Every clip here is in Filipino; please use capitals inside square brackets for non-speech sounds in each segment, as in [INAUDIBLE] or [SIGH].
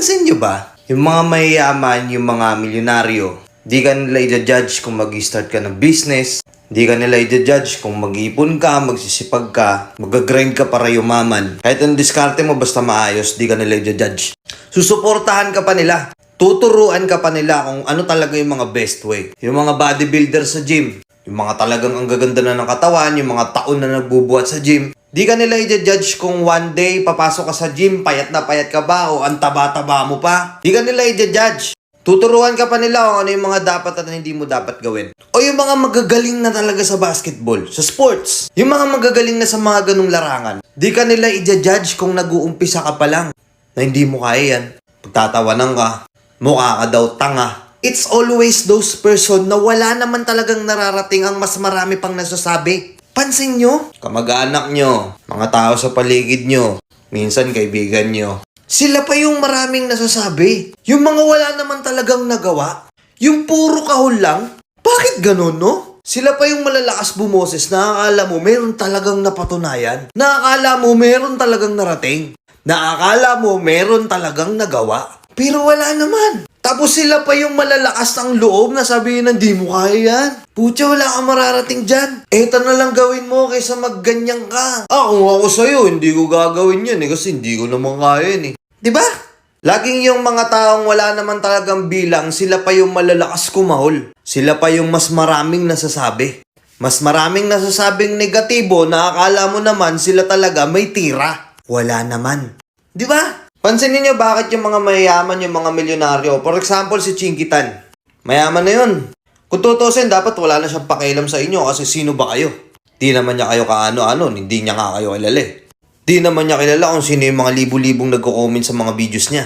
Pansin nyo ba? Yung mga mayayaman, yung mga milyonaryo, di ka nila i-judge kung mag-start ka ng business, di ka nila i-judge kung mag-ipon ka, magsisipag ka, mag-grind ka para yumaman. Kahit ang diskarte mo basta maayos, di ka nila i-judge. Susuportahan ka pa nila. Tuturuan ka pa nila kung ano talaga yung mga best way. Yung mga bodybuilder sa gym, yung mga talagang ang gaganda na ng katawan, yung mga taon na nagbubuhat sa gym, di ka nila i-judge kung one day papasok ka sa gym, payat na payat ka ba o ang taba-taba mo pa. Di ka nila i-judge. Tuturuan ka pa nila kung ano yung mga dapat at hindi mo dapat gawin. O yung mga magagaling na talaga sa basketball, sa sports. Yung mga magagaling na sa mga ganung larangan. Di ka nila i-judge kung nag-uumpisa ka pa lang na hindi mo kaya yan. Pagtatawanan ka, mukha ka daw tanga. It's always those person na wala naman talagang nararating ang mas marami pang nasasabi. Pansin nyo? Kamag-anak nyo, mga tao sa paligid nyo, minsan kaibigan nyo. Sila pa yung maraming nasasabi. Yung mga wala naman talagang nagawa. Yung puro kahol lang. Bakit ganun, no? Sila pa yung malalakas bumoses na akala mo meron talagang napatunayan. Na akala mo meron talagang narating. Na akala mo meron talagang nagawa. Pero wala naman. Tapos sila pa yung malalakas ng loob na sabihin na di mo kaya yan. Putya, wala kang mararating dyan. Eto na lang gawin mo kaysa magganyan ka. Ah, kung ako sa'yo, hindi ko gagawin yan eh kasi hindi ko naman kaya yan eh. Di ba? Laging yung mga taong wala naman talagang bilang, sila pa yung malalakas kumahol. Sila pa yung mas maraming nasasabi. Mas maraming nasasabing negatibo na akala mo naman sila talaga may tira. Wala naman. Di ba? Pansinin niyo bakit yung mga mayayaman, yung mga milyonaryo. For example, si Chinkitan. Mayaman na yun. Kung tutusin, dapat wala na siyang pakialam sa inyo kasi sino ba kayo? Di naman niya kayo kaano-ano, hindi niya nga kayo kilala eh. Di naman niya kilala kung sino yung mga libu-libong nagko-comment sa mga videos niya.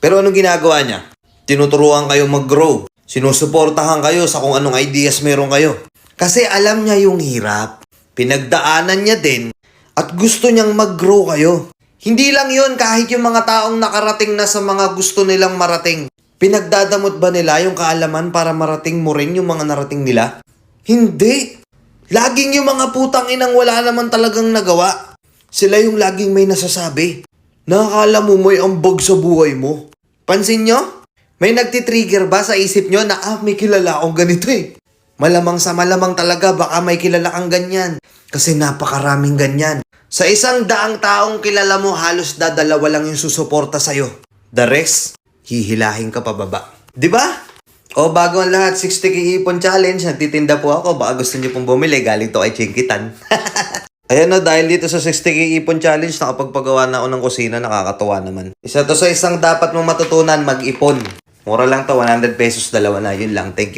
Pero anong ginagawa niya? Tinuturuan kayo mag-grow. Sinusuportahan kayo sa kung anong ideas meron kayo. Kasi alam niya yung hirap. Pinagdaanan niya din at gusto niyang mag-grow kayo. Hindi lang yun kahit yung mga taong nakarating na sa mga gusto nilang marating. Pinagdadamot ba nila yung kaalaman para marating mo rin yung mga narating nila? Hindi. Laging yung mga putang inang wala naman talagang nagawa. Sila yung laging may nasasabi. Nakakala mo may ambag sa buhay mo. Pansin nyo? May nagtitrigger ba sa isip nyo na ah, may kilala akong ganito eh. Malamang sa malamang talaga baka may kilala kang ganyan. Kasi napakaraming ganyan. Sa isang daang taong kilala mo, halos dadalawa lang yung susuporta sa'yo. The rest, hihilahin ka pababa. Ba? O bago ang lahat, 60k ipon challenge, nagtitinda po ako. Baka gusto niyo pong bumili, galing to kay Chinkitan. [LAUGHS] Ayan na, dahil dito sa 60k ipon challenge, nakapagpagawa na ako ng kusina, nakakatuwa naman. Isa to sa isang dapat mong matutunan, mag-ipon. Mura lang to, 100 pesos, dalawa na, yun lang. Thank you.